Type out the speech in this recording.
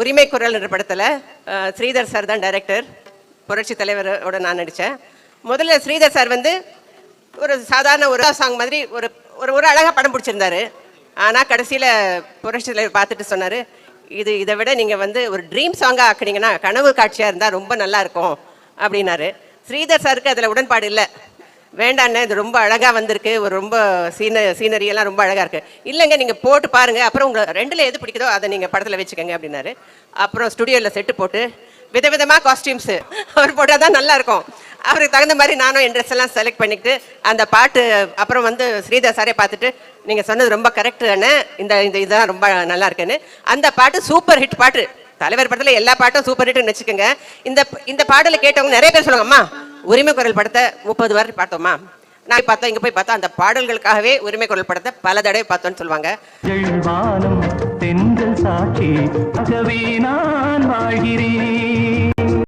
உரிமை குரல் என்ற படத்தில் ஸ்ரீதர் சார் தான் டைரக்டர் புரட்சி தலைவரோட நான் நடித்தேன் முதல்ல ஸ்ரீதர் சார் வந்து ஒரு சாதாரண ஒரு சாங் மாதிரி ஒரு ஒரு ஒரு அழகாக படம் பிடிச்சிருந்தாரு. ஆனால் கடைசியில் புரட்சி தலைவர் பார்த்துட்டு சொன்னார் இது இதை விட நீங்கள் வந்து ஒரு ட்ரீம் சாங்காக ஆக்குனீங்கன்னா கனவு காட்சியாக இருந்தால் ரொம்ப நல்லா இருக்கும். அப்படின்னாரு. ஸ்ரீதர் சாருக்கு அதில் உடன்பாடு இல்லை. வேண்டாண்ணே இது ரொம்ப அழகாக வந்திருக்கு. ஒரு ரொம்ப சீன சீனரி எல்லாம் ரொம்ப அழகாக இருக்குது இல்லைங்க நீங்கள் போட்டு பாருங்கள் அப்புறம் உங்களை ரெண்டில் எது பிடிக்குதோ அதை நீங்கள் படத்தில் வச்சுக்கோங்க அப்படின்னாரு. அப்புறம் ஸ்டுடியோவில் செட்டு போட்டு விதவிதமாக காஸ்டியூம்ஸு அவர் போட்டால் தான் நல்லாயிருக்கும். அவருக்கு தகுந்த மாதிரி நானும் என் ட்ரெஸ் எல்லாம் செலக்ட் பண்ணிக்கிட்டு அந்த பாட்டு அப்புறம் வந்து ஸ்ரீதர் சாரே பார்த்துட்டு நீங்கள் சொன்னது ரொம்ப கரெக்டான இந்த இந்த இதெல்லாம் ரொம்ப நல்லா இருக்குன்னு. அந்த பாட்டு சூப்பர் ஹிட் பாட்டு. தலைவர் படத்தில் எல்லா பாட்டும் சூப்பர் ஹிட்னு வச்சுக்கோங்க. இந்த இந்த பாடலை கேட்டவங்க நிறைய பேர் சொல்லுவாங்க அம்மா உரிமை குரல் படத்தை முப்பது வாரம் பார்த்தோமா? நான் பார்த்தோம் இங்கே போய் பார்த்தா அந்த பாடல்களுக்காகவே உரிமை குரல் படத்தை பல தடவை பார்த்தோன்னு சொல்லுவாங்க. வானம் தென்றல் சாட்சி ஆகவே நான் வாழ்கிறேன்.